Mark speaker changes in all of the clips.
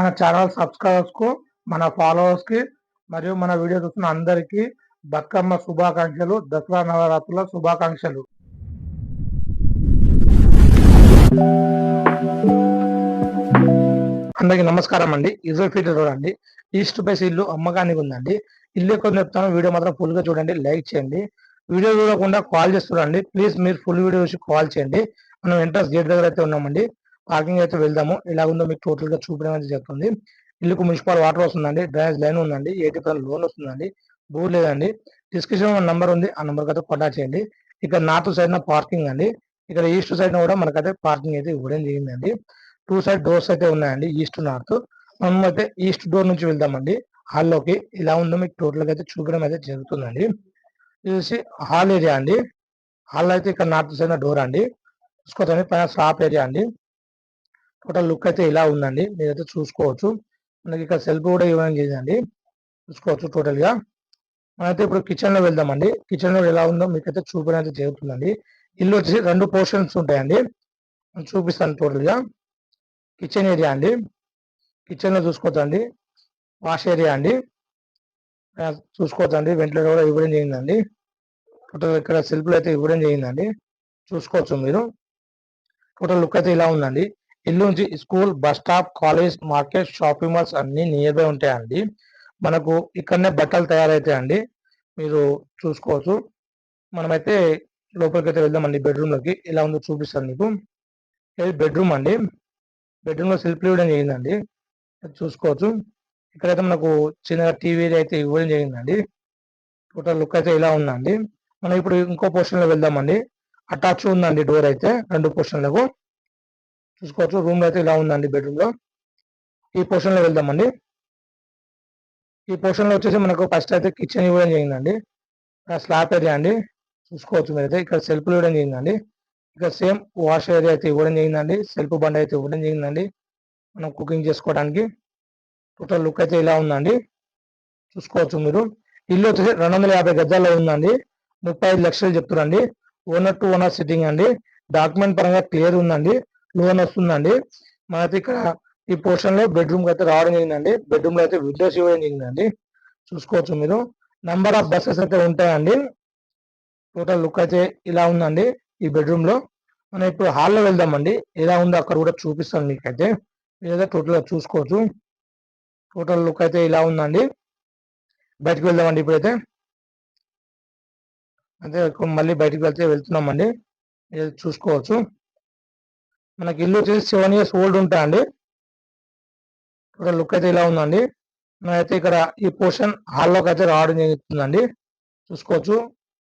Speaker 1: మన ఛానల్ సబ్స్క్రైబర్స్కు మన ఫాలోవర్స్కి మరియు మన వీడియో చూస్తున్న అందరికీ బతుకమ్మ శుభాకాంక్షలు దసరా నవరాత్రుల శుభాకాంక్షలు. అందరికి నమస్కారం అండి. ఇజో ఫీట్ రోడ్ అండి ఈస్ట్ బైస్ ఇల్లు అమ్మకానికి ఉందండి. ఇల్లు ఎక్కువ చెప్తాను వీడియో మాత్రం ఫుల్గా చూడండి లైక్ చేయండి. వీడియో చూడకుండా కాల్ చేస్తున్నాండి ప్లీజ్ మీరు ఫుల్ వీడియో చూసి కాల్ చేయండి. మనం ఎంట్రన్స్ గేట్ దగ్గర అయితే ఉన్నామండి. పార్కింగ్ అయితే వెళ్దాము. ఎలా ఉందో మీకు టోటల్గా చూపడం అయితే జరుగుతుంది. ఇల్లుకు మున్సిపల్ వాటర్ వస్తుందండి డ్రైనేజ్ లైన్ ఉందండి ఎయిటీ పర్సెంట్ లోన్ వస్తుందండి బోర్ లేదండి. డిస్క్రిప్షన్ నంబర్ ఉంది ఆ నెంబర్ అయితే కాంటాక్ట్ చేయండి. ఇక్కడ నార్త్ సైడ్ పార్కింగ్ అండి. ఇక్కడ ఈస్ట్ సైడ్ కూడా మనకైతే పార్కింగ్ అయితే ఇవ్వడం జరిగిందండి. టూ సైడ్ డోర్స్ అయితే ఉన్నాయండి ఈస్ట్ నార్త్. మనం అయితే ఈస్ట్ డోర్ నుంచి వెళ్దామండి. హాల్లోకి ఇలా ఉందో మీకు టోటల్ అయితే చూపడం అయితే జరుగుతుందండి. ఇది హాల్ ఏరియా అండి. హాల్ అయితే ఇక్కడ నార్త్ సైడ్ డోర్ అండి. చూసుకోవచ్చండి పైన షాప్ ఏరియా అండి. టోటల్ లుక్ అయితే ఇలా ఉందండి. మీరైతే చూసుకోవచ్చు. మనకి ఇక్కడ సెల్ఫ్ కూడా ఇవ్వడం చేయండి చూసుకోవచ్చు టోటల్గా మనమైతే ఇప్పుడు కిచెన్లో వెళ్దామండి. కిచెన్లో ఎలా ఉందో మీకైతే చూపడం అయితే జరుగుతుందండి. ఇల్లు వచ్చేసి రెండు పోర్షన్స్ ఉంటాయండి. చూపిస్తాను టోటల్గా కిచెన్ ఏరియా అండి. కిచెన్లో చూసుకోవచ్చండి. వాష్ ఏరియా అండి. చూసుకోవచ్చండి. వెంటిలేటర్ కూడా ఇవ్వడం జరిగిందండి. టోటల్ ఇక్కడ సెల్ఫ్లు అయితే ఇవ్వడం జరిగిందండి. చూసుకోవచ్చు మీరు. టోటల్ లుక్ అయితే ఇలా ఉందండి. ఇల్లు నుంచి school bus stop college market shopping malls అన్ని నియర్ బై ఉంటాయండి. మనకు ఇక్కడనే బట్టలు తయారవుతాయండి మీరు చూసుకోవచ్చు. మనమైతే లోపలికి అయితే వెళ్దామండి బెడ్రూమ్లోకి. ఎలా ఉందో చూపిస్తాను మీకు. ఇది బెడ్రూమ్ అండి. బెడ్రూమ్లో సెల్ఫ్ ఇవ్వడం జరిగిందండి. చూసుకోవచ్చు. ఇక్కడైతే మనకు చిన్న టీవీ అయితే ఇవ్వడం జరిగిందండి. టోటల్ లుక్ అయితే ఇలా ఉందండి. మనం ఇప్పుడు ఇంకో పోర్షన్లో వెళ్దామండి. అటాచ్ ఉందండి డోర్ అయితే. రెండు పోర్షన్లకు. చూసుకోవచ్చు. రూమ్ అయితే ఇలా ఉందండి బెడ్రూమ్లో ఈ పోర్షన్లో వెళ్దామండి. ఈ పోర్షన్లో వచ్చేసి మనకు ఫస్ట్ అయితే కిచెన్ ఇవ్వడం జరిగిందండి స్లాబ్ ఏరియా అండి. చూసుకోవచ్చు మీరైతే. ఇక్కడ సెల్ఫ్లు ఇవ్వడం జరిగిందండి ఇక్కడ సేమ్ వాష్ ఏరియా అయితే ఇవ్వడం జరిగిందండి సెల్ఫ్ బండ్ అయితే ఇవ్వడం జరిగిందండి మనం కుకింగ్ చేసుకోవడానికి. టోటల్ లుక్ అయితే ఇలా ఉందండి. చూసుకోవచ్చు మీరు. ఇల్లు వచ్చేసి రెండు వందల యాభై గజాల్లో ఉందండి. ముప్పై ఐదు లక్షలు చెప్తున్నారండి. ఓనర్ టు ఓనర్ సిట్టింగ్ అండి. డాక్యుమెంట్ పరంగా క్లియర్ ఉందండి. లోన్ వస్తుందండి మనకి ఇక్కడ ఈ పోర్షన్లో బెడ్రూమ్ అయితే రావడం జరిగిందండి. బెడ్రూమ్లో అయితే విండోస్ ఇవ్వడం జరిగిందండి. చూసుకోవచ్చు మీరు. నంబర్ ఆఫ్ బస్సెస్ అయితే ఉంటాయండి. టోటల్ లుక్ అయితే ఇలా ఉందండి ఈ బెడ్రూమ్లో మనం ఇప్పుడు హాల్లో వెళ్దామండి. ఎలా ఉందో అక్కడ కూడా చూపిస్తాను మీకైతే. మీరైతే టోటల్గా చూసుకోవచ్చు. టోటల్ లుక్ అయితే ఇలా ఉందండి. బయటకు వెళ్దామండి ఇప్పుడైతే. అదే మళ్ళీ బయటకు వెళ్తే వెళ్తున్నామండి. చూసుకోవచ్చు. మనకి ఇల్లు వచ్చేసి సెవెన్ ఇయర్స్ ఓల్డ్ ఉంటాయండి. ఇక్కడ లుక్ అయితే ఇలా ఉందండి. మనమైతే ఇక్కడ ఈ పోర్షన్ హాల్లోకి అయితే రావడం జరుగుతుందండి. చూసుకోవచ్చు.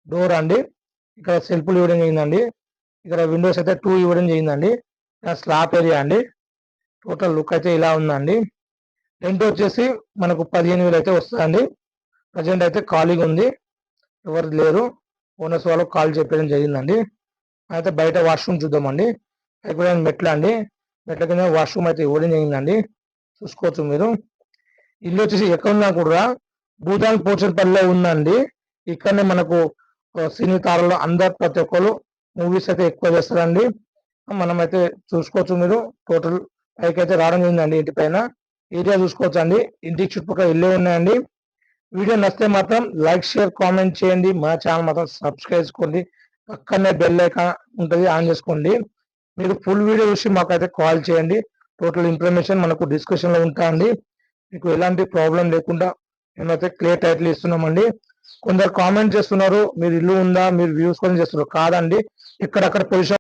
Speaker 1: డోర్ అండి. ఇక్కడ సెల్ఫ్లు ఇవ్వడం జరిగిందండి. ఇక్కడ విండోస్ అయితే టూ ఇవ్వడం జరిగిందండి. స్లాప్ ఏరియా అండి. టోటల్ లుక్ అయితే ఇలా ఉందండి. రెంట్ వచ్చేసి మనకు పదిహేను వేలు అయితే వస్తుందండి. ప్రజెంట్ అయితే ఖాళీగా ఉంది. ఎవరు లేరు. ఓనర్స్ వాళ్ళకి కాల్ చెప్పడం జరిగిందండి. అయితే బయట వాష్రూమ్ చూద్దామండి. ఇక్కడ మెట్ల అండి? మెట్ల కింద వాష్రూమ్ అయితే ఇవ్వడం జరిగిందండి. చూసుకోవచ్చు మీరు. ఇల్లు వచ్చేసి ఎక్కడున్నా కూడా భూటాన్ పోచర్పల్లిలో ఉందండి. ఇక్కడనే మనకు సినీ తారలో అందరు ప్రతి ఒక్కరు మూవీస్ అయితే ఎక్కువ చేస్తారండి. మనమైతే చూసుకోవచ్చు మీరు. టోటల్ పైకి అయితే రావడం జరిగిందండి ఇంటి పైన. ఏరియా చూసుకోవచ్చు అండి ఇంటికి చుట్టుపక్కల ఇల్లే ఉన్నాయండి. వీడియో నచ్చితే మాత్రం లైక్ షేర్ కామెంట్ చేయండి. మా ఛానల్ మాత్రం సబ్స్క్రైబ్ చేసుకోండి. పక్కనే బెల్ ఐకాన్ ఉంటుంది ఆన్ చేసుకోండి. మీరు ఫుల్ వీడియో చూసి మాకైతే కాల్ చేయండి. టోటల్ ఇన్ఫర్మేషన్ మనకు డిస్కషన్లో ఉంటా అండి. మీకు ఎలాంటి ప్రాబ్లం లేకుండా మేమైతే క్లియర్ టైటిల్ ఇస్తున్నామండి. కొందరు కామెంట్ చేస్తున్నారు మీరు ఇల్లు ఉందా మీరు వ్యూస్ కొని చేస్తున్నారు కాదండి. ఇక్కడక్కడ పొజిషన్